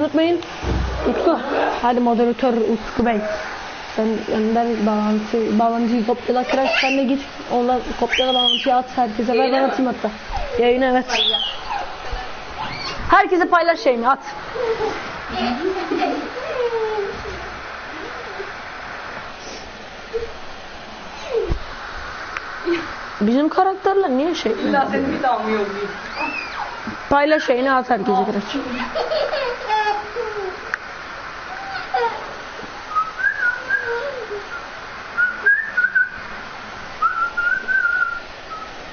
unutmayın. Utku. Hadi moderatör Utku Bey. Sen önden bağlantı, bağlantıyı kopyala kıraç sen de git. Onlar kopyala bağlantıyı at herkese. Ver ben atayım hatta. Yayına evet. Herkese paylaş şeyini at. Bizim karakterler niye şey? Daha seni bir daha mı yollayayım? Paylaş şeyini at herkese kıraç.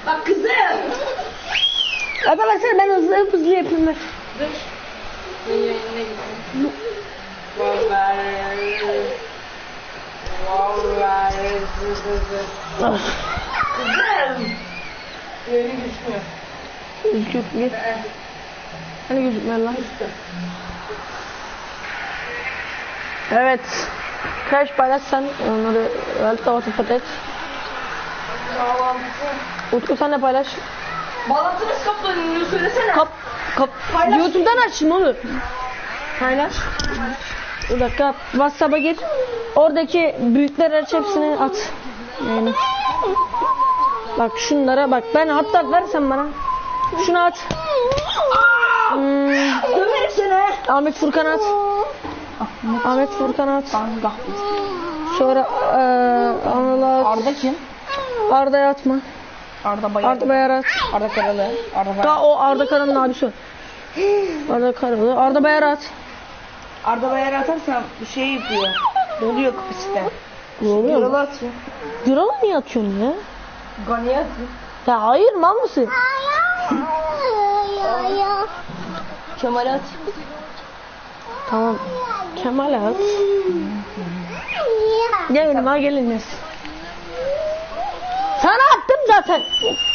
Bak kızım. Versene ben hızlı hızlı yapayım ver. Benim yayınına gitsin. Vallahi. Vallahi. Ah, Kızım. Yayını gözükmüyor. Gözüküyor git. Hani gözükmüyor lan? Evet. Crash paylaş sen onları Waterford et. Bağlantısı. Utku sen de paylaş. Bağlantı nasıl kaplanıyor söylesene. Kap, kap. Paylaş. YouTube'dan aç ne olur. Paylaş. Bir dakika WhatsApp'a gir. Oradaki büyükler aç hepsini at. Yani. Bak şunlara bak. Ben hatta versen bana. Şunu at. Hmm, Döverim seni. Ahmet Furkan at. Ahmet Furkan at. Sonra eee Anıl at. Arda kim? Arda'ya atma. Arda Bayar. Arda Bayar at. Arda Karalı. Arda Bayar. Daha o Arda Karan'ın abisi. Arda Karalı. Arda Bayar at. Arda Bayar atarsan bir şey yapıyor. Doluyor kapasite. Ne oluyor? Yola atıyor. Yuralı niye atıyorsun ya? Ganiye atıyor. Ya hayır mal mısın? Kemal at. Tamam. Kemal at. Gel önüme geliniz. Sana attım zaten.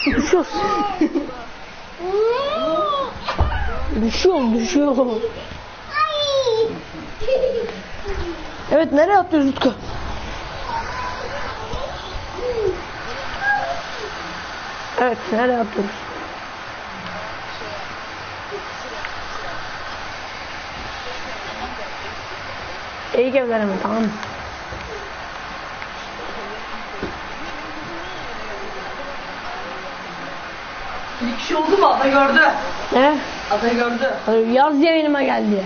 Düşüyorsun. Düşüyorum düşüyorum. Evet nereye atlıyoruz Utku? Evet nereye atlıyoruz? İyi gevlereme tamam? Bir kişi oldu mu? Ada gördü. Ne? Ada gördü. Yaz yayınıma geldi.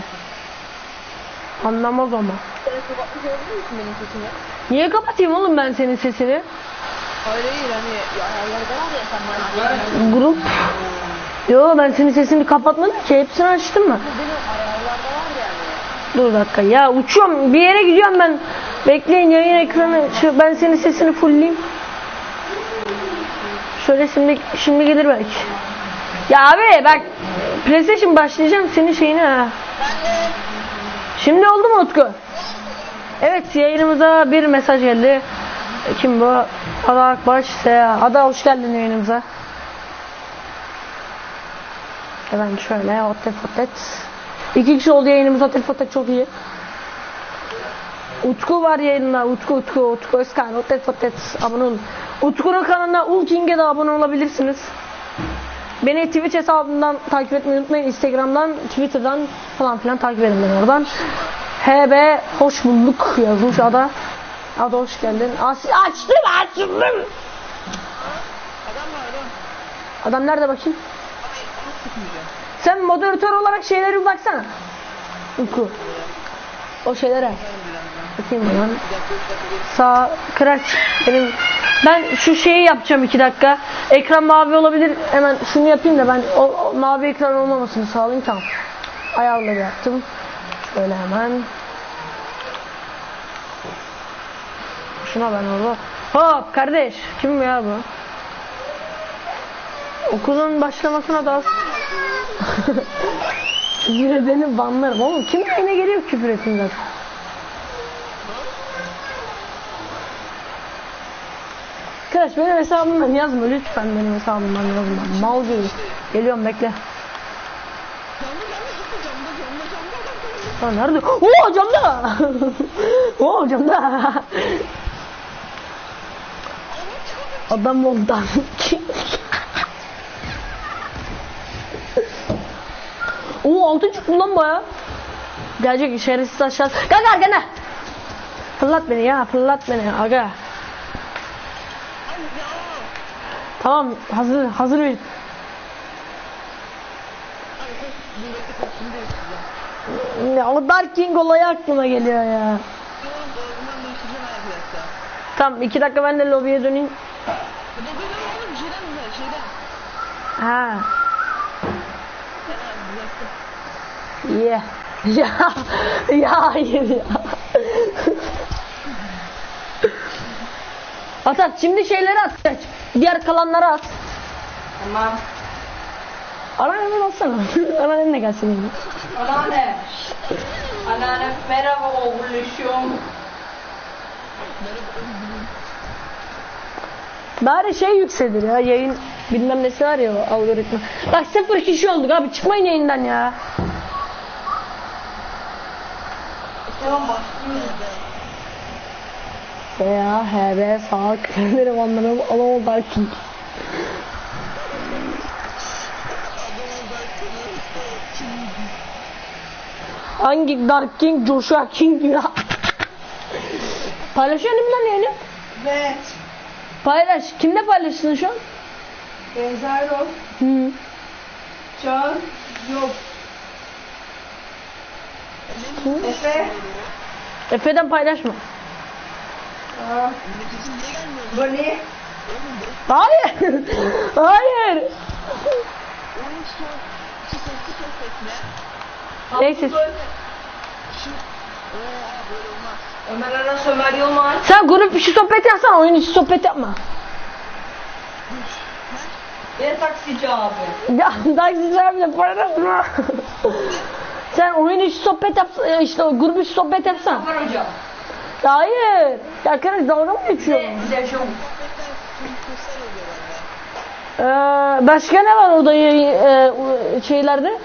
Anlamaz ama. benim sesimi? Niye kapatayım oğlum ben senin sesini? Hayır hayır hani ayarlarda var ya sen bana Grup. Yo ben senin sesini kapatmadım ki hepsini açtım mı? yani. Dur dakika ya uçuyorum bir yere gidiyorum ben. Bekleyin yayın ekranı şu ben senin sesini fullleyeyim. Şöyle şimdi şimdi gelir belki. Ya abi bak PlayStation başlayacağım senin şeyine ha. Şimdi oldu mu Utku? Evet yayınımıza bir mesaj geldi. Kim bu? Ada Akbaş. Seha. Ada hoş geldin yayınımıza. Hemen şöyle otel fotet. İki kişi oldu yayınımız otel fotet çok iyi. Utku var yayında. Utku Utku Utku Özkan otel fotet abone olun. Utku'nun kanalına Ulking'e de abone olabilirsiniz. Beni Twitch hesabından takip etmeyi unutmayın. Instagram'dan, Twitter'dan falan filan takip edin beni oradan. HB hoş bulduk yazmış ada. Ada hoş geldin. As açtım açtım. Adam nerede bakayım? Sen moderatör olarak şeylere baksana. Uku. O şeylere. Bakayım ben. Sağ kıraç. Benim ben şu şeyi yapacağım iki dakika. Ekran mavi olabilir. Hemen şunu yapayım da ben o, o mavi ekran olmamasını sağlayayım tamam. Ayarları yaptım. Şöyle hemen. Şuna ben orada. Hop kardeş. Kim ya bu? Okulun başlamasına da. küfür edeni banlarım. Oğlum kim yine geliyor küfür etsin zaten. Arkadaş benim hesabımdan yazma lütfen benim hesabımdan yazma. Mal gibi. Geliyorum bekle. Ha nerede? Oo camda. Oo camda. Adam oldu. Oo altı çıktı lan baya. Gelecek şerefsiz aşağı. Kanka arkana. Fırlat beni ya fırlat beni aga. Tamam hazır hazır bir. Ya o Dark King olayı aklıma geliyor ya. Tamam iki dakika ben de lobiye döneyim. Ha. Yeah. Ya. Ya hayır ya. at at şimdi şeyleri at. Diğer kalanları at. Tamam. Anneannemin olsana. Anneannem de gelsin. Anneanne. Anneanne merhaba oğluşum. Bari şey yükselir ya yayın bilmem nesi var ya algoritma. Bak sıfır kişi olduk abi çıkmayın yayından ya. Tamam başlıyoruz. Veya HB sağlık benim anlarım alamam belki. Hangi Dark King Joshua King ya? Paylaşıyor musun lan yayını? Evet. Paylaş. Kimle paylaştın şu an? Benzer ol. Hı. Can. Yok. Efe. Efe'den paylaşma. Aa. Bunny. Hayır. Hayır. Neyse. Ömer Aras Ömer Yılmaz. Sen grup içi sohbet yapsana oyun içi sohbet yapma. Bir taksici abi. Ya taksicilerle paylaşma. Sen oyun içi sohbet yap, e, işte grup içi sohbet yapsana. Ömer hocam. Hayır. Ya kardeş dalga mı geçiyor? Ee, başka ne var orada e, şeylerde?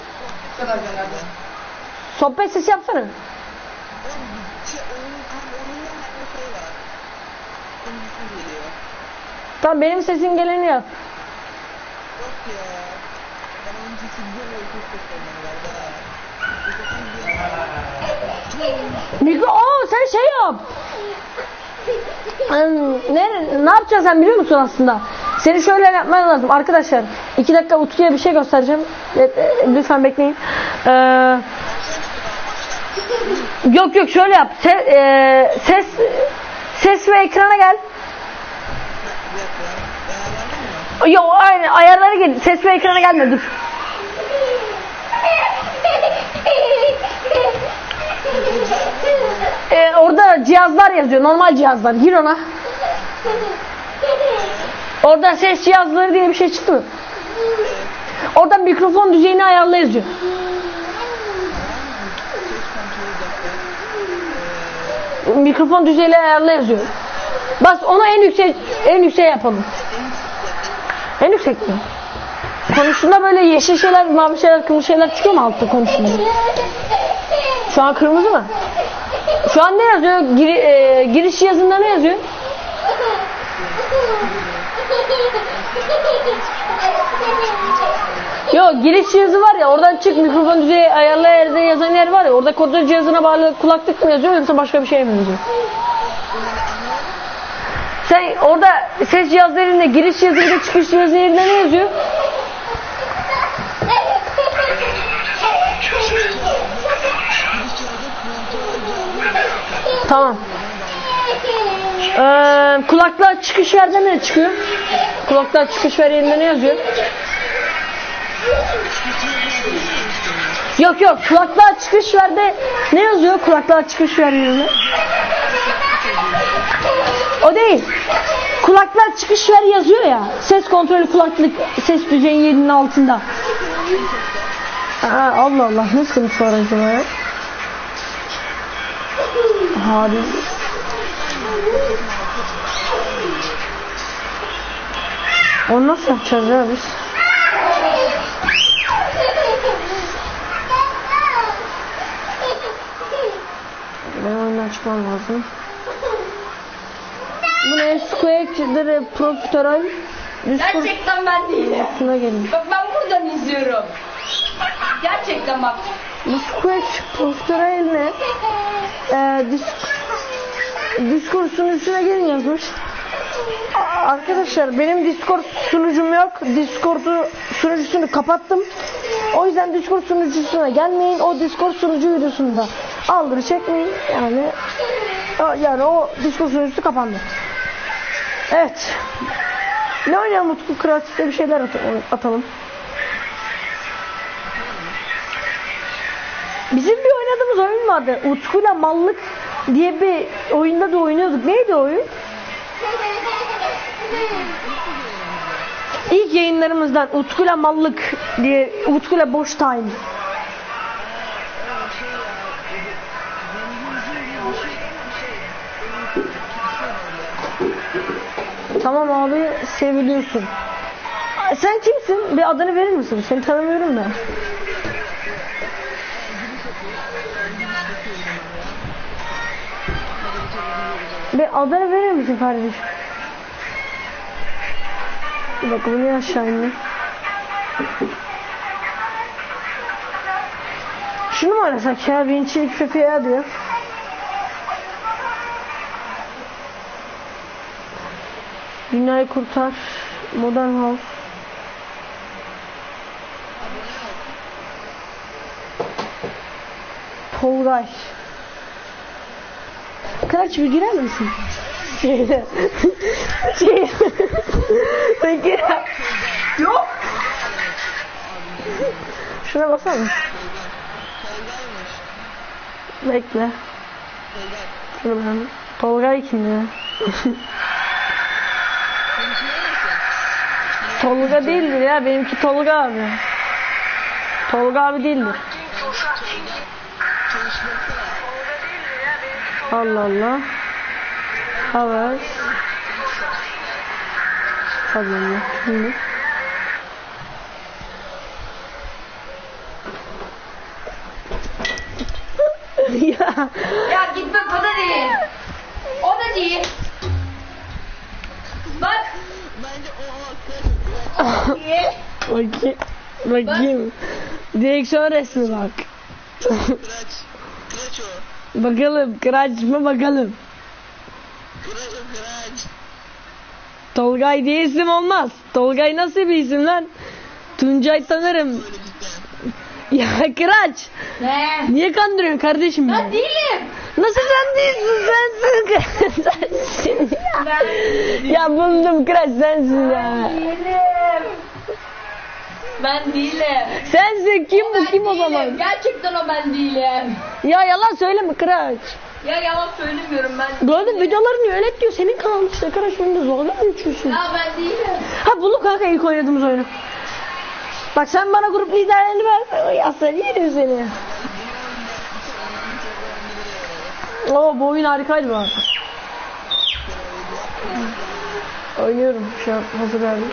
Sohbet sesi yapsana. Tamam benim sesim geleni yap. Mikro, aa sen şey yap. Ne, ne yapacaksın sen biliyor musun aslında? Seni şöyle yapman lazım arkadaşlar. iki dakika Utku'ya bir şey göstereceğim. E, Lütfen bekleyin. Ee, yok yok şöyle yap. Se, e, ses ses ve ekrana gel. Yok aynen ayarlara gel. Ses ve ekrana gelme dur. Cihazlar yazıyor. Normal cihazlar. Gir ona. Orada ses cihazları diye bir şey çıktı mı? Orada mikrofon düzeyini ayarla yazıyor. Mikrofon düzeyini ayarla yazıyor. Bas onu en yüksek en yüksek yapalım. En yüksek mi? Konuştuğunda böyle yeşil şeyler, mavi şeyler, kırmızı şeyler çıkıyor mu altta konuştuğunda? Şu an kırmızı mı? Şu an ne yazıyor? Giri, e, giriş yazında ne yazıyor? Yok giriş cihazı var ya oradan çık mikrofon düzeyi ayarla yerde yazan yer var ya orada koridor cihazına bağlı kulaklık mı yazıyor yoksa başka bir şey mi yazıyor? Sen orada ses cihazlarında giriş cihazında çıkış cihazı yerinde ne yazıyor? Tamam. Ee, kulaklığa çıkış yerde ne çıkıyor? Kulaklığa çıkış yerinde ne yazıyor? Yok yok kulaklığa çıkış verde ne yazıyor kulaklığa çıkış ver yerine? O değil. Kulaklığa çıkış ver yazıyor ya. Ses kontrolü kulaklık ses düzeyi yerinin altında. Aa, Allah Allah ne sıkıntı var acaba ya? Hadi. Onu nasıl yapacağız ya biz? Ben oyundan çıkmam lazım. Bu ne? Squake'dir profiterol. Gerçekten ben değilim. şuna gelin. Bak ben buradan izliyorum. Gerçekten bak. Bu Squash Profiterol ne? Ee, disk Discord sunucusuna gelin yazmış. Arkadaşlar benim Discord sunucum yok. Discord'u sunucusunu kapattım. O yüzden Discord sunucusuna gelmeyin. O Discord sunucu videosunda aldırı çekmeyin. Yani yani o Discord sunucusu kapandı. Evet. Ne oynayalım Utku? Kreatifte bir şeyler at- atalım. Bizim bir oynadığımız oyun vardı. Utku'yla Mallık diye bir oyunda da oynuyorduk. Neydi oyun? İlk yayınlarımızdan Utku'yla Mallık diye Utku'yla Boş Time. Tamam abi seviliyorsun. Sen kimsin? Bir adını verir misin? Seni tanımıyorum da. Bir adını verir misin kardeşim? Bir dakika bu niye aşağı indi? Şunu mu oynasak ya? Vinçilik köpeğe diyor. Dünyayı kurtar. Modern House. Tolgay. Kıraç bir girer misin? Şeyde. Şey. Ben girer. Yok. Şuna baksana. Bekle. Şunu ben. Tolgay kim ya? Tolga değildir ya. Benimki Tolga abi. Tolga abi değildir. Allah Allah. Havas. Hadi Allah. Şimdi. ya. Ya gitme o da değil. O da değil. Bak. Bakayım. Bakayım. Direksiyon resmi bak. Bakalım. Kıraç mı bakalım. Kıraç o kıraç. Tolgay diye isim olmaz. Tolgay nasıl bir isim lan? Tuncay tanırım. Ya Kıraç. Ne? Niye kandırıyorsun kardeşim Ben beni? değilim. Nasıl sen değilsin sensin sensin ya. Ben Ya buldum Kıraç sensin ya. değilim. Ben değilim. Sensin kim bu Ben kim o değilim. zaman? Gerçekten o ben değilim. Ya yalan söyleme Kıraç. Ya yalan söylemiyorum ben. Gördün videolarını yönet diyor senin kanalın işte Kıraç önünde zorla mı geçiyorsun? Ya ben değilim. Ha bulduk kanka ilk oynadığımız oyunu. Bak sen bana grup liderlerini ver. Ya sen yerim seni. Oo bu oyun harikaydı bu arada. Oynuyorum şu an hazır verdim.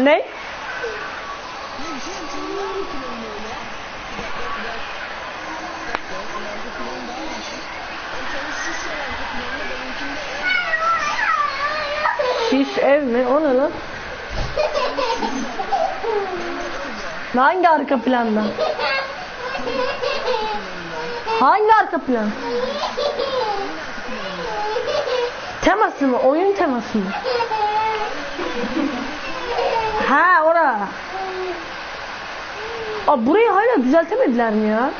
Ne? Şiş ev mi? O ne lan? Hangi arka planda? Hangi arka plan? Teması mı? Oyun teması mı? Ha ora. Aa, burayı hala düzeltemediler mi ya?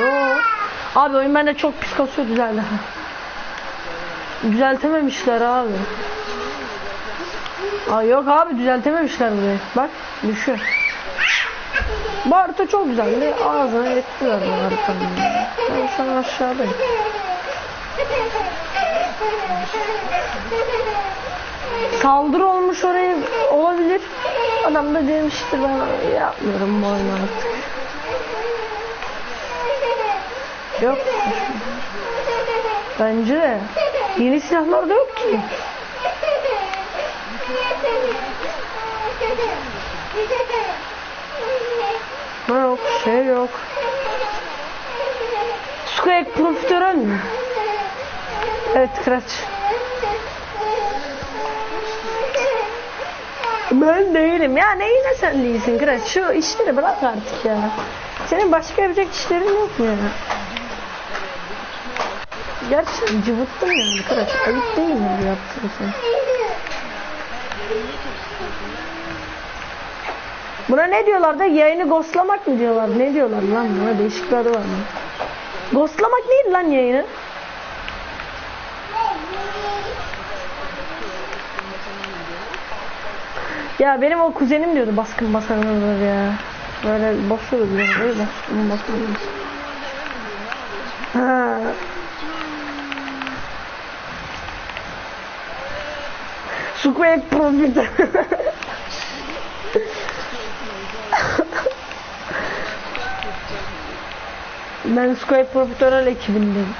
Yok. Abi oyun bende çok pis kasıyor düzeldi. Düzeltememişler abi. Aa, yok abi düzeltememişler burayı. Bak düşüyor. Bu çok güzeldi. Ağzına yettiler bu haritanın. Ben şu an aşağıdayım. Saldırı olmuş oraya olabilir. Adam da demiştir ben yapmıyorum bu oyunu artık. Yok. Bence de. Yeni silahlar da yok ki. Yok şey yok. Square profiterol mü? Evet Kıraç. Ben değilim. Ya neyine sen değilsin Kıraç? Şu işleri bırak artık ya. Senin başka yapacak işlerin yok mu ya? Gerçekten cıvıttın yani Kıraç. Ayıp değil mi bu sen? Buna ne diyorlar da yayını ghostlamak mı diyorlar? Ne diyorlar lan buna değişik var mı? Ghostlamak değil lan yayını. Ya benim o kuzenim diyordu baskın basanlar ya. Böyle basıyordu bir de baskın basanlar. Ha. Square Profit. ben Square Profiterol ekibindeyim.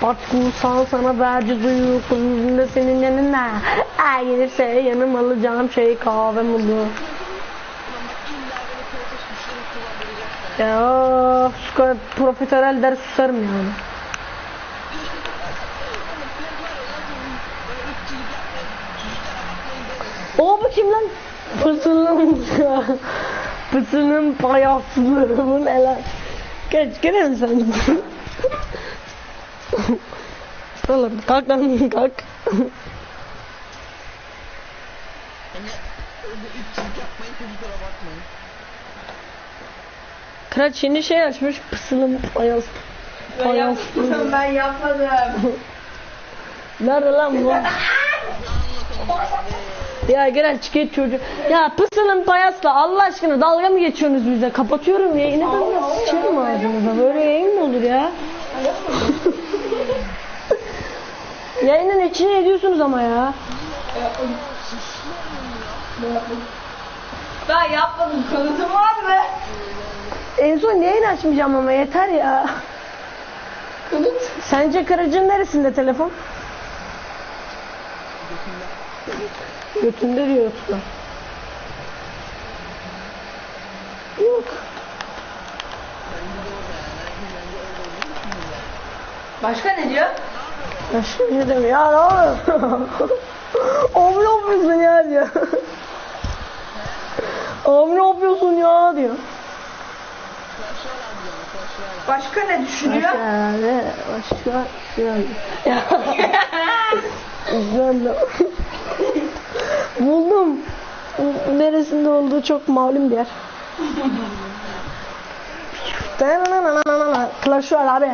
Partikul sağ sana verci duyu kuzunda senin yanına. Ay gelirse yanım alacağım şey kahve mulu. Ya of, Square Profiterol der susarım yani. O bu kim lan? Pısının Pısının payaslığı bu ne lan? Geç gene mi sen? Oğlum kalk lan kalk. Kıraç yeni şey açmış pısının payas. Payaslığı. Ben yapmadım. Nerede lan bu? ya Kıraç geç çocuk. Ya pısının payasla Allah aşkına dalga mı geçiyorsunuz bize? Kapatıyorum yayını ben de sıçarım ağzınıza. Böyle yayın mı olur ya? Yayının içine ediyorsunuz ama ya. Ben yapmadım. Kanıtım var mı? En son yayın açmayacağım ama yeter ya. Kanıt. Sence kırıcın neresinde telefon? Götünde diyor usta. Yok. Başka ne diyor? Şey demiyor. Ya ne oluyor? Abi ne yapıyorsun ya diyor. Abi ne yapıyorsun ya diyor. Başka ne düşünüyor? Başka herhalde. Başka yani. Ya. Güzel. Buldum. Neresinde olduğu çok malum bir yer. Clash Royale abi.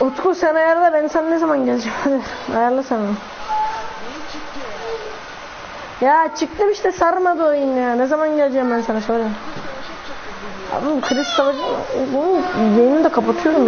Utku sen ayarla ben sen ne zaman geleceğim ayarla sen. Ya çıktım işte sarmadı oyun ya ne zaman geleceğim ben sana söyle. Abi kriz savaşı bu yayını da kapatıyorum.